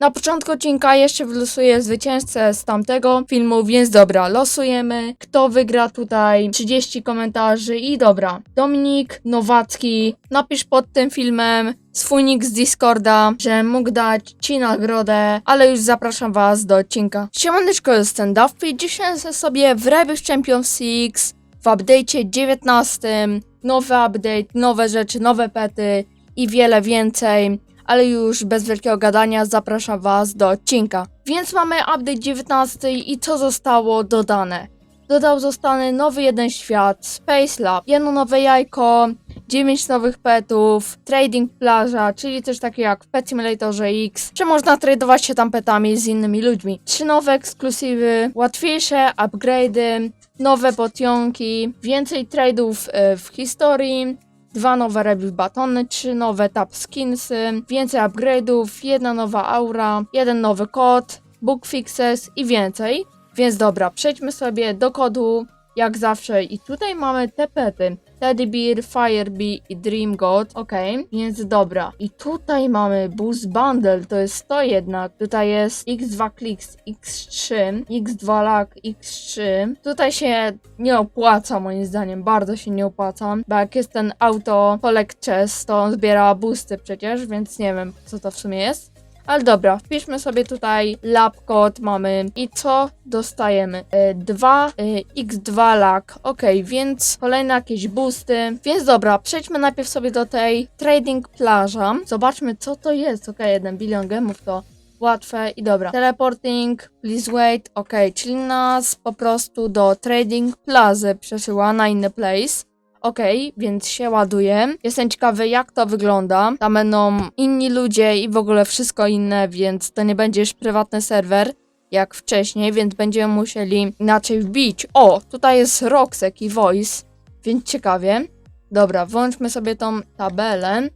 Na początku odcinka jeszcze wylosuję zwycięzcę z tamtego filmu, więc dobra, losujemy. Kto wygra tutaj? 30 komentarzy i dobra. Dominik Nowacki, napisz pod tym filmem swój nick z Discorda, że mógł dać Ci nagrodę, ale już zapraszam Was do odcinka. Siemaneczko, jestem Duffy, dzisiaj sobie w Rebel Champions Six w update'cie 19. Nowy update, nowe rzeczy, nowe pety i wiele więcej ale już bez wielkiego gadania zapraszam Was do odcinka. Więc mamy update 19 i co zostało dodane? Dodał zostany nowy jeden świat, Space Lab, jedno nowe jajko, 9 nowych petów, trading plaża, czyli coś takiego jak w Pet Simulatorze X, że można tradować się tam petami z innymi ludźmi. Trzy nowe ekskluzywy, łatwiejsze upgrade'y, nowe potionki, więcej trade'ów e, w historii, dwa nowe revive batony, trzy nowe tap skinsy, więcej upgrade'ów, jedna nowa aura, jeden nowy kod, book fixes i więcej. Więc dobra, przejdźmy sobie do kodu, jak zawsze i tutaj mamy te pety. Teddy Bear, Fire Bee i Dream God, ok, więc dobra. I tutaj mamy Boost Bundle, to jest to jednak. Tutaj jest X2 Clicks, X3, X2 Lag, X3. Tutaj się nie opłaca moim zdaniem, bardzo się nie opłaca, bo jak jest ten auto Collect Chest, to on zbiera boosty przecież, więc nie wiem co to w sumie jest. Ale dobra, wpiszmy sobie tutaj lab code mamy i co dostajemy? E, 2 x2 lag. Ok, więc kolejne jakieś boosty. Więc dobra, przejdźmy najpierw sobie do tej trading plaża. Zobaczmy co to jest. Ok, 1 bilion gemów to łatwe i dobra. Teleporting, please wait. Ok, czyli nas po prostu do trading plazy przeszyła na inny place. Okej, więc się ładuje. Jestem ciekawy, jak to wygląda. Tam będą inni ludzie i w ogóle wszystko inne, więc to nie będzie już prywatny serwer jak wcześniej, więc będziemy musieli inaczej wbić. O, tutaj jest Roxek i Voice, więc ciekawie. Dobra, włączmy sobie tą tabelę.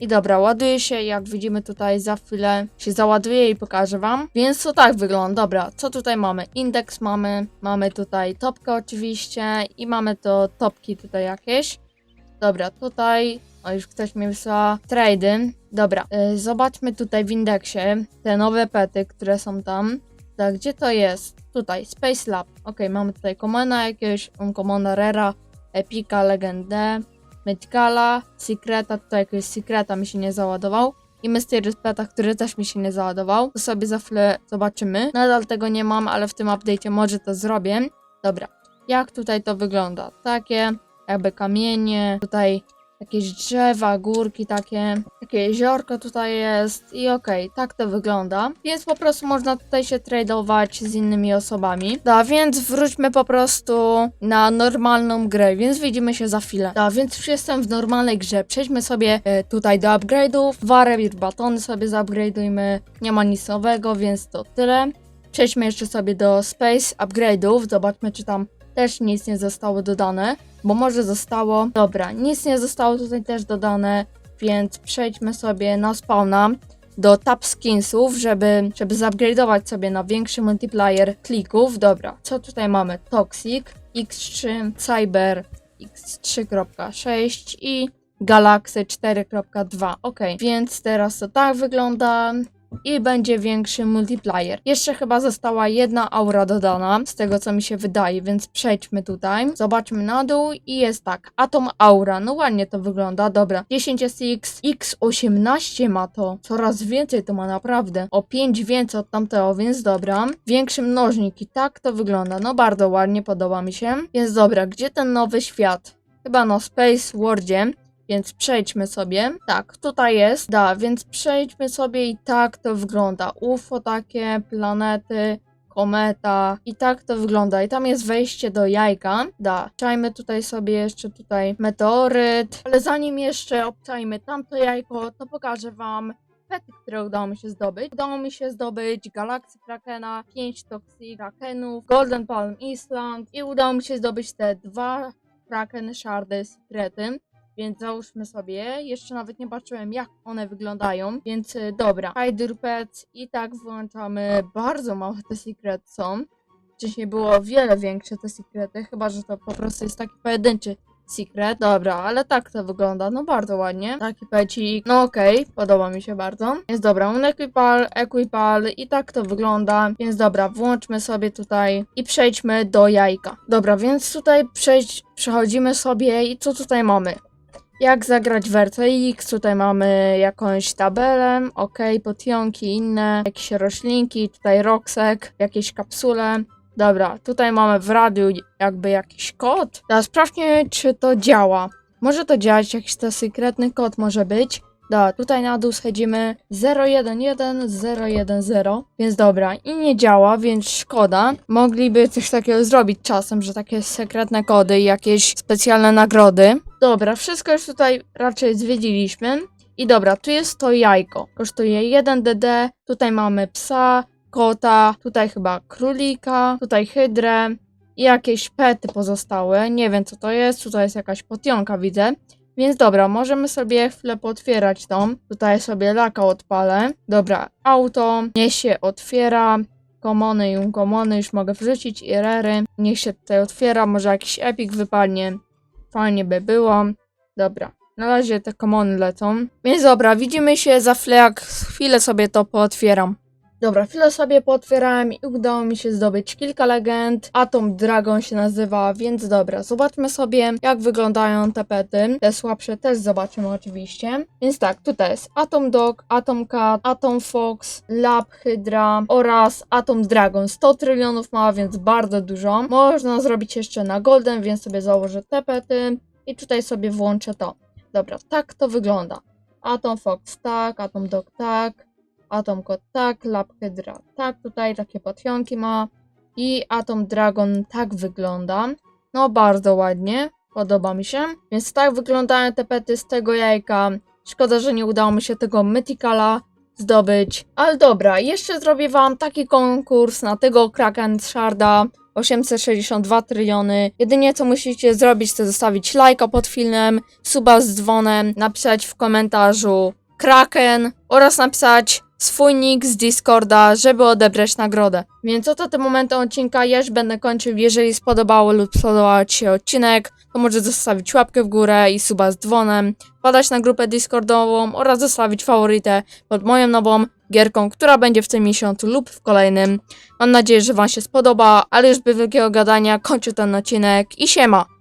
I dobra, ładuje się, jak widzimy tutaj za chwilę się załaduje i pokażę wam. Więc to tak wygląda. Dobra, co tutaj mamy? Indeks mamy, mamy tutaj topkę oczywiście i mamy to topki tutaj jakieś. Dobra, tutaj, o już ktoś mi wysłał trady. Dobra, y, zobaczmy tutaj w indeksie te nowe pety, które są tam. Tak, gdzie to jest? Tutaj, Space Lab. Ok, mamy tutaj Commona jakiegoś, Uncommona Rera, Epika, Legendę. Mythicala, Secreta, tutaj jakiegoś Secreta mi się nie załadował. I Mysterious Peta, który też mi się nie załadował. To sobie za chwilę zobaczymy. Nadal tego nie mam, ale w tym update'cie może to zrobię. Dobra, jak tutaj to wygląda? Takie jakby kamienie, tutaj jakieś drzewa, górki takie, takie jeziorko tutaj jest i okej, tak to wygląda. Więc po prostu można tutaj się tradować z innymi osobami. Da, więc wróćmy po prostu na normalną grę, więc widzimy się za chwilę. Da, więc już jestem w normalnej grze. Przejdźmy sobie e, tutaj do upgrade'ów. Dwa rewir batony sobie zupgrade'ujmy. Nie ma nic nowego, więc to tyle. Przejdźmy jeszcze sobie do space upgrade'ów. Zobaczmy, czy tam też nic nie zostało dodane, bo może zostało. Dobra, nic nie zostało tutaj też dodane, więc przejdźmy sobie na spawna do tab skinsów, żeby, żeby zupgrade'ować sobie na większy multiplier klików. Dobra, co tutaj mamy? Toxic, X3, Cyber, X3.6 i Galaxy 4.2. Ok, więc teraz to tak wygląda i będzie większy multiplier. Jeszcze chyba została jedna aura dodana, z tego co mi się wydaje, więc przejdźmy tutaj. Zobaczmy na dół i jest tak, Atom Aura, no ładnie to wygląda, dobra. 10 SX, X18 ma to, coraz więcej to ma naprawdę. O 5 więcej od tamtego, więc dobra. Większy mnożnik i tak to wygląda, no bardzo ładnie, podoba mi się. Więc dobra, gdzie ten nowy świat? Chyba na Space Worldzie. Więc przejdźmy sobie. Tak, tutaj jest. Da, więc przejdźmy sobie i tak to wygląda. UFO takie, planety, kometa i tak to wygląda. I tam jest wejście do jajka. Da, czajmy tutaj sobie jeszcze tutaj meteoryt. Ale zanim jeszcze obczajmy tamto jajko, to pokażę wam pety, które udało mi się zdobyć. Udało mi się zdobyć Galaxy Krakena, 5 Toxic Krakenów, Golden Palm Island i udało mi się zdobyć te dwa Kraken Shardy Secrety. Więc załóżmy sobie, jeszcze nawet nie patrzyłem jak one wyglądają, więc y, dobra. Hide Pets i tak włączamy, bardzo małe te secret są. Wcześniej było wiele większe te sekrety, chyba że to po prostu jest taki pojedynczy Secret. Dobra, ale tak to wygląda, no bardzo ładnie. Taki pecik, no okej, podoba mi się bardzo. Więc dobra, unequipal, equipal i tak to wygląda. Więc dobra, włączmy sobie tutaj i przejdźmy do jajka. Dobra, więc tutaj przejść, przechodzimy sobie i co tutaj mamy? Jak zagrać w RTX, tutaj mamy jakąś tabelę, ok, potionki inne, jakieś roślinki, tutaj roksek, jakieś kapsule. Dobra, tutaj mamy w radiu jakby jakiś kod. Teraz sprawdźmy, czy to działa. Może to działać, jakiś to sekretny kod może być. Dobra, tutaj na dół schodzimy 011 010, więc dobra, i nie działa, więc szkoda. Mogliby coś takiego zrobić czasem, że takie sekretne kody i jakieś specjalne nagrody. Dobra, wszystko już tutaj raczej zwiedziliśmy. I dobra, tu jest to jajko. Kosztuje 1 DD, tutaj mamy psa, kota, tutaj chyba królika, tutaj hydrę i jakieś pety pozostałe. Nie wiem co to jest, tutaj jest jakaś potionka widzę. Więc dobra, możemy sobie chwilę potwierać tą. Tutaj sobie laka odpalę. Dobra, auto, niech się otwiera. Komony i unkomony już mogę wrzucić i rery. Niech się tutaj otwiera, może jakiś epic wypadnie. Fajnie by było. Dobra, na razie te komony lecą. Więc dobra, widzimy się za jak chwilę sobie to pootwieram. Dobra, chwilę sobie pootwierałem i udało mi się zdobyć kilka legend. Atom Dragon się nazywa, więc dobra, zobaczmy sobie jak wyglądają te pety. Te słabsze też zobaczymy oczywiście. Więc tak, tutaj jest Atom Dog, Atom Cat, Atom Fox, Lab Hydra oraz Atom Dragon. 100 trylionów ma, więc bardzo dużo. Można zrobić jeszcze na Golden, więc sobie założę te pety i tutaj sobie włączę to. Dobra, tak to wygląda. Atom Fox tak, Atom Dog tak, Atom Kot tak, Hydra tak, tutaj takie potionki ma i Atom Dragon tak wygląda. No bardzo ładnie, podoba mi się. Więc tak wyglądają te pety z tego jajka. Szkoda, że nie udało mi się tego Mythicala zdobyć. Ale dobra, jeszcze zrobię wam taki konkurs na tego Kraken Sharda. 862 tryliony. Jedynie co musicie zrobić, to zostawić lajka pod filmem, suba z dzwonem, napisać w komentarzu Kraken oraz napisać swój nick z Discorda, żeby odebrać nagrodę. Więc oto te momenty odcinka ja już będę kończył. Jeżeli spodobało lub spodobał Ci się odcinek, to możesz zostawić łapkę w górę i suba z dzwonem, wpadać na grupę Discordową oraz zostawić faworytę pod moją nową gierką, która będzie w tym miesiącu lub w kolejnym. Mam nadzieję, że Wam się spodoba, ale już bez wielkiego gadania kończę ten odcinek i siema!